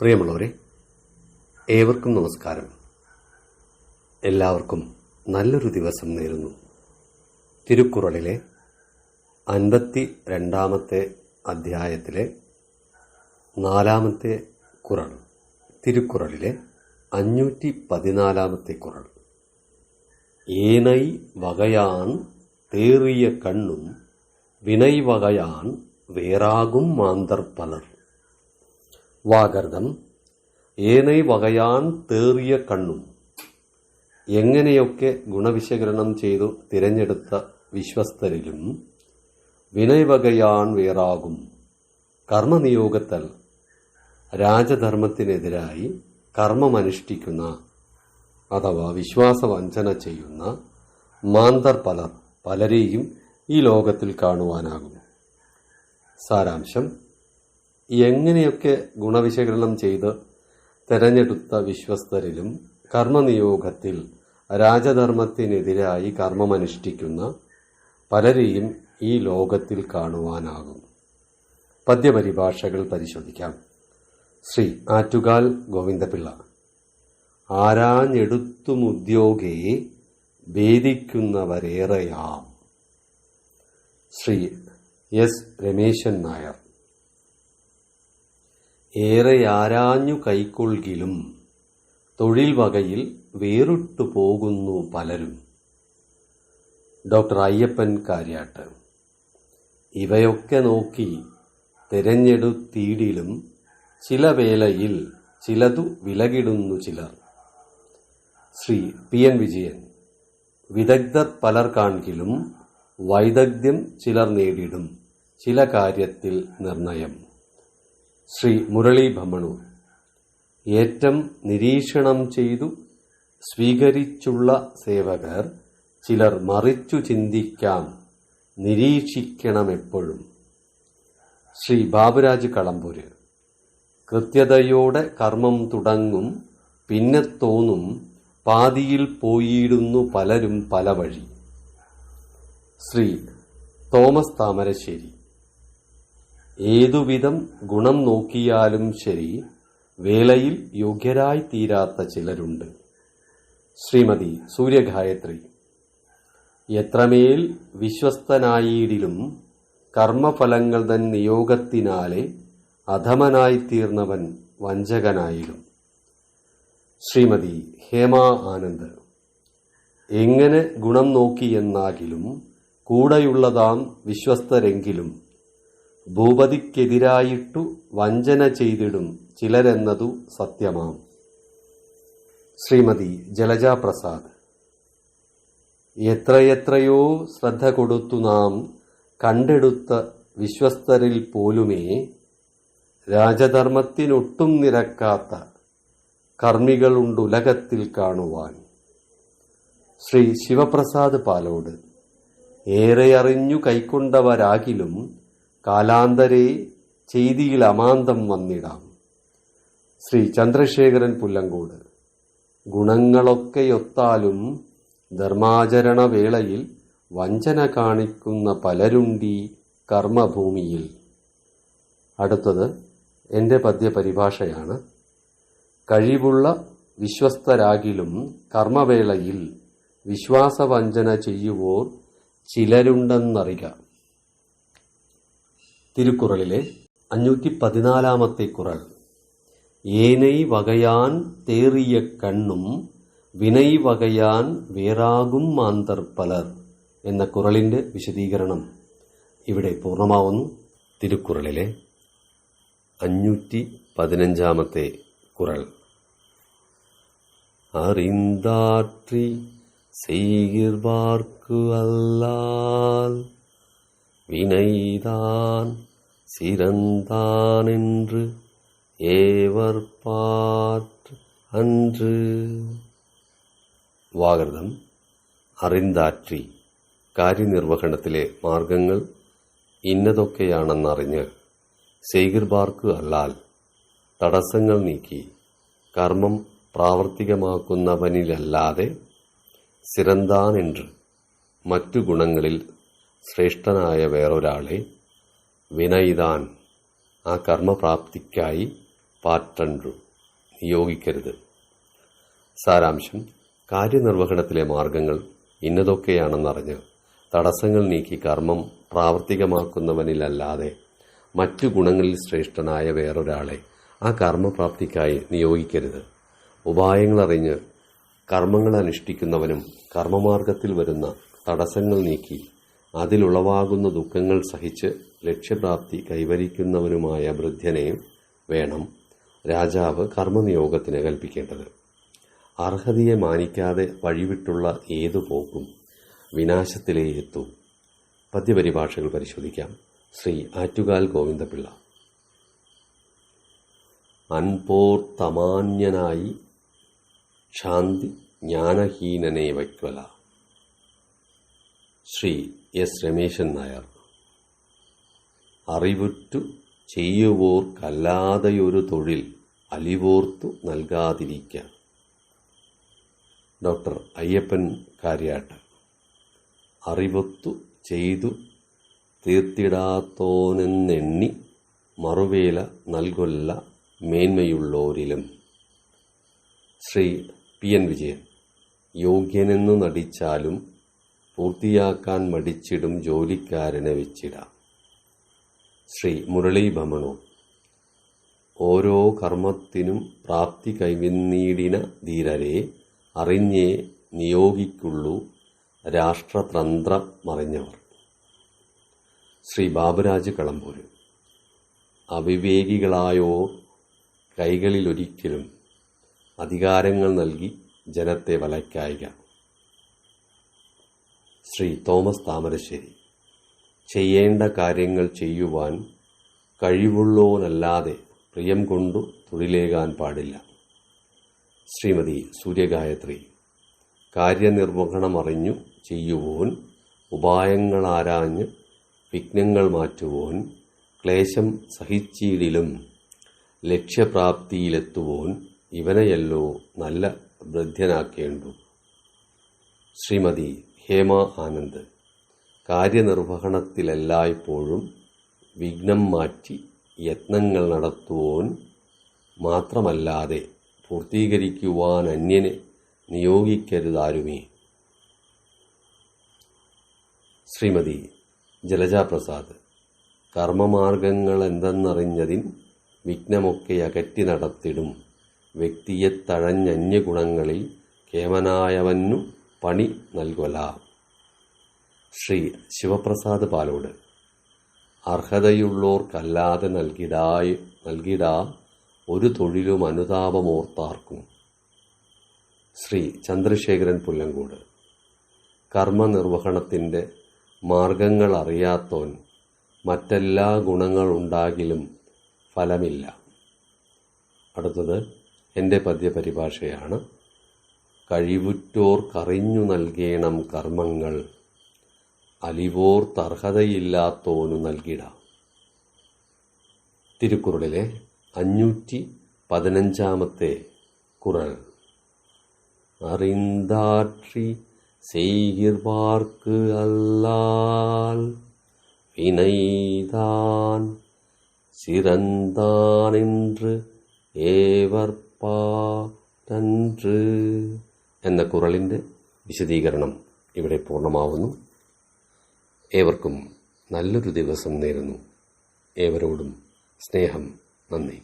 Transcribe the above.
പ്രിയമുള്ളവരെ ഏവർക്കും നമസ്കാരം. എല്ലാവർക്കും നല്ലൊരു ദിവസം നേരുന്നു. തിരുക്കുറളിലെ അൻപത്തി രണ്ടാമത്തെ അധ്യായത്തിലെ നാലാമത്തെ കുറൾ തിരുക്കുറളിലെ അഞ്ഞൂറ്റി പതിനാലാമത്തെ കുറൾ. ഏനൈ വകയാൻ തേറിയ കണ്ണും വിനൈ വകയാൻ വേറാകും മാന്തർ പലർ. വാഗർദം. ഏനൈ വകയാൻ തേറിയ കണ്ണും. എങ്ങനെയൊക്കെ ഗുണവിശകലനം ചെയ്തു തിരഞ്ഞെടുത്ത വിശ്വസ്തരിലും വിനയവകയാൻ വേറാകും. കർമ്മനിയോഗത്താൽ രാജധർമ്മത്തിനെതിരായി കർമ്മമനുഷ്ഠിക്കുന്ന അഥവാ വിശ്വാസവഞ്ചന ചെയ്യുന്ന മാന്തർ പലർ പലരെയും ഈ ലോകത്തിൽ കാണുവാനാകും. സാരാംശം എങ്ങനെയൊക്കെ ഗുണവിശകലനം ചെയ്ത് തെരഞ്ഞെടുത്ത വിശ്വസ്തരിലും കർമ്മനിയോഗത്തിൽ രാജധർമ്മത്തിനെതിരായി കർമ്മമനുഷ്ഠിക്കുന്ന പലരെയും ഈ ലോകത്തിൽ കാണുവാനാകും. പദ്യപരിഭാഷകൾ പരിശോധിക്കാം. ശ്രീ ആറ്റുകാൽ ഗോവിന്ദപിള്ള. ആരാഞ്ഞെടുത്തുമുദ്യോഗേ ഭേദിക്കുന്നവരേറെയാം. ശ്രീ എസ് രമേശൻ നായർ. ഏറെ ആരാഞ്ഞു കൈക്കൊള്ളിലും തൊഴിൽ വകയിൽ വേറിട്ടു പോകുന്നു പലരും. ഡോക്ടർ അയ്യപ്പൻ കാര്യാട്ട്. ഇവയൊക്കെ നോക്കി തിരഞ്ഞെടുത്തീടിലും ചില വേളയിൽ ചിലതു വിലകിടുന്നു ചിലർ. Shri P N Vijayan. വിദഗ്ധർ പലർ കാണിലും വൈദഗ്ധ്യം ചിലർ നേടിടും. ചില കാര്യത്തിൽ നിർണയം. ശ്രീ മുരളി ഭമണു. ഏറ്റം നിരീക്ഷണം ചെയ്തു സ്വീകരിച്ചുള്ള സേവകർ ചിലർ മറിച്ചു ചിന്തിക്കാം നിരീക്ഷിക്കണമെപ്പോഴും. ശ്രീ ബാബുരാജ് കളമ്പൂര് കൃത്യതയോടെ കർമ്മം തുടങ്ങും പിന്നെ തോന്നും പാതിയിൽ പോയിടുന്നു പലരും പല വഴി. ശ്രീ തോമസ് താമരശ്ശേരി. ഏതുവിധം ഗുണം നോക്കിയാലും ശരി വേളയിൽ യോഗ്യരായി തീരാത്ത ചിലരുണ്ട്. ശ്രീമതി സൂര്യഗായത്രി എത്രമേൽ വിശ്വസ്തനായിടിലും കർമ്മഫലങ്ങൾ തൻ നിയോഗത്തിനാലെ അധമനായിത്തീർന്നവൻ വഞ്ചകനായിടും. ശ്രീമതി ഹേമ ആനന്ദ് എങ്ങനെ ഗുണം നോക്കിയെന്നാകിലും കൂടെയുള്ളതാം വിശ്വസ്തരെങ്കിലും ഭൂപതിക്കെതിരായിട്ടു വഞ്ചന ചെയ്തിടും ചിലരെന്നതു സത്യമാം. ശ്രീമതി ജലജ പ്രസാദ് എത്രയെത്രയോ ശ്രദ്ധ കൊടുത്തു നാം കണ്ടെടുത്ത വിശ്വസ്തരിൽ പോലുമേ രാജധർമ്മത്തിനൊട്ടും നിരക്കാത്ത കർമ്മികളുണ്ടുലകത്തിൽ കാണുവാൻ. ശ്രീ ശിവപ്രസാദ് പാലോട് ഏറെ അറിഞ്ഞു കൈക്കൊണ്ടവരാകിലും കാലാന്തരെ ചെയ്തിയിൽ അമാന്തം വന്നിടാം. ശ്രീ ചന്ദ്രശേഖരൻ പുല്ലങ്കോട് ഗുണങ്ങളൊക്കെയൊത്താലും ധർമാചരണ വേളയിൽ വഞ്ചന കാണിക്കുന്ന പലരുണ്ടി കർമ്മഭൂമിയിൽ. അടുത്തത് എന്റെ പദ്യപരിഭാഷയാണ്. കഴിവുള്ള വിശ്വസ്തരാകിലും കർമ്മവേളയിൽ വിശ്വാസവഞ്ചന ചെയ്യുവോർ ചിലരുണ്ടെന്നറിക തിരുക്കുറളിലെ അഞ്ഞൂറ്റി പതിനാലാമത്തെ കുറൾ ഏനൈ വകയാൻ തേറിയ കണ്ണും വിനൈ വകയാൻ വേറാകും മാന്തർ പലർ എന്ന കുറളിന്റെ വിശദീകരണം ഇവിടെ പൂർണമാവുന്നു. തിരുക്കുറളിലെ അഞ്ഞൂറ്റി പതിനഞ്ചാമത്തെ കുറൾ അറിന്താற்றி செய்கிற்பார்க்கு അല്ലാൽ വിനൈതാൻ சிறந்தானென்று ஏவர் பாற்று அன்று. வாகரதம் அறிந்தாற்றி காரியநிர்வகணத்திலே மார்க்கங்கள் ഇന്നതൊക്കെയാണെന്നറിഞ്ഞ് സെയ്ഗിർബാർക്ക് അല്ലാൽ തടസ്സങ്ങൾ നീക്കി കർമ്മം പ്രാവർത്തികമാക്കുന്നവനിലല്ലാതെ സിറന്താനെன்று മറ്റു ഗുണങ്ങളിൽ ശ്രേഷ്ഠനായ വേറൊരാളെ വിനയിതാൻ ആ കർമ്മപ്രാപ്തിക്കായി പാറ്റണ്ടു നിയോഗിക്കരുത്. സാരാംശം കാര്യനിർവഹണത്തിലെ മാർഗങ്ങൾ ഇന്നതൊക്കെയാണെന്നറിഞ്ഞ് തടസ്സങ്ങൾ നീക്കി കർമ്മം പ്രാവർത്തികമാക്കുന്നവനിലല്ലാതെ മറ്റു ഗുണങ്ങളിൽ ശ്രേഷ്ഠനായ വേറൊരാളെ ആ കർമ്മപ്രാപ്തിക്കായി നിയോഗിക്കരുത്. ഉപായങ്ങളറിഞ്ഞ് കർമ്മങ്ങൾ അനുഷ്ഠിക്കുന്നവനും കർമ്മമാർഗത്തിൽ വരുന്ന തടസ്സങ്ങൾ നീക്കി അതിലുളവാകുന്ന ദുഃഖങ്ങൾ സഹിച്ച് ലക്ഷ്യപ്രാപ്തി കൈവരിക്കുന്നവനുമായ വൃദ്ധനെ വേണം രാജാവ് കർമ്മനിയോഗത്തിന് കൽപ്പിക്കേണ്ടത്. അർഹതയെ മാനിക്കാതെ വഴിവിട്ടുള്ള ഏതു പോക്കും വിനാശത്തിലേ എത്തും. പദ്യപരിഭാഷകൾ പരിശോധിക്കാം. ശ്രീ ആറ്റുകാൽ ഗോവിന്ദപിള്ള. അൻപോർ തമാന്യനായി ശാന്തി ജ്ഞാനഹീനനെ വയ്ക്കല. ശ്രീ എസ് രമേശൻ നായർ. അറിവുറ്റു ചെയ്യുവോർക്കല്ലാതെയൊരു തൊഴിൽ അലിവോർത്തു നൽകാതിരിക്കാം ഡോക്ടർ അയ്യപ്പൻ കാര്യാട്ട് അറിവൊത്തു ചെയ്തു തീർത്തിടാത്തോനെന്നെണ്ണി മറുവേല നൽകൊല്ല മേന്മയുള്ളോരിലും. Shri P N Vijayan. യോഗ്യനെന്നു നടിച്ചാലും പൂർത്തിയാക്കാൻ മടിച്ചിടും ജോലിക്കാരനെ വെച്ചിടാം. ശ്രീ മുരളി ഭമണു ഓരോ കർമ്മത്തിനും പ്രാപ്തി കൈവന്നീടിന ധീരരെ അറിഞ്ഞേ നിയോഗിക്കുള്ളൂ രാഷ്ട്രതന്ത്ര മറിഞ്ഞവർ. ശ്രീ ബാബുരാജ് കളമ്പൂര് അവിവേകികളായോ കൈകളിലൊരിക്കലും അധികാരങ്ങൾ നൽകി ജനത്തെ വലയ്ക്കായിക. ശ്രീ തോമസ് താമരശ്ശേരി. ചെയ്യേണ്ട കാര്യങ്ങൾ ചെയ്യുവാൻ കഴിവുള്ളോനല്ലാതെ പ്രിയം കൊണ്ടു തൊഴിലേകാൻ പാടില്ല. ശ്രീമതി സൂര്യഗായത്രി കാര്യനിർവഹണമറിഞ്ഞു ചെയ്യുവോൻ ഉപായങ്ങളാരാഞ്ഞ് വിഘ്നങ്ങൾ മാറ്റുവോൻ ക്ലേശം സഹിച്ചിടിലും ലക്ഷ്യപ്രാപ്തിയിലെത്തുവോൻ ഇവനെയല്ലോ നല്ല വൃദ്ധനാക്കേണ്ടു. ശ്രീമതി ഹേമ ആനന്ദ്. കാര്യനിർവഹണത്തിലെല്ലായ്പ്പോഴും വിഘ്നം മാറ്റി യത്നങ്ങൾ നടത്തുവാൻ മാത്രമല്ലാതെ പൂർത്തീകരിക്കുവാൻ അന്യനെ നിയോഗിക്കരുതാരുമേ? ശ്രീമതി ജലജാപ്രസാദ് കർമ്മമാർഗങ്ങൾ എന്തെന്നറിഞ്ഞതിൻ വിഘ്നമൊക്കെ അകറ്റി നടത്തിടും വ്യക്തിയെ തഴഞ്ഞന്യഗുണങ്ങളിൽ കേമനായവന്നു പണി നൽകൊല ശ്രീ ശിവപ്രസാദ് പാലോട് അർഹതയുള്ളോർക്കല്ലാതെ നൽകിടായി നൽകിടാ ഒരു തൊഴിലും അനുതാപമോർത്താർക്കും. ശ്രീ ചന്ദ്രശേഖരൻ പുല്ലങ്കോട് കർമ്മനിർവഹണത്തിന്റെ മാർഗങ്ങൾ അറിയാത്തോൻ മറ്റെല്ലാ ഗുണങ്ങളുണ്ടാകിലും ഫലമില്ല. അടുത്തത് എന്റെ പദ്യപരിഭാഷയാണ് കഴിവുറ്റോർ കറിഞ്ഞു നൽകേണം കർമ്മങ്ങൾ. അലിവോർ തർഹതയില്ലാത്തോനു നൽകിട. തിരുക്കുറളിലെ അഞ്ഞൂറ്റി പതിനഞ്ചാമത്തെ കുറൽ. അറിന്താക്ഷി സെയ്യർവാർക്ക് അല്ലാൽ വിനൈതാൻ சிறந்தான் என்று ஏவற்பா நன்று എന്ന കുറളിന്റെ വിശദീകരണം ഇവിടെ പൂർണമാവുന്നു. ഏവർക്കും നല്ലൊരു ദിവസം നേരുന്നു. ഏവരോടും സ്നേഹം നന്ദി.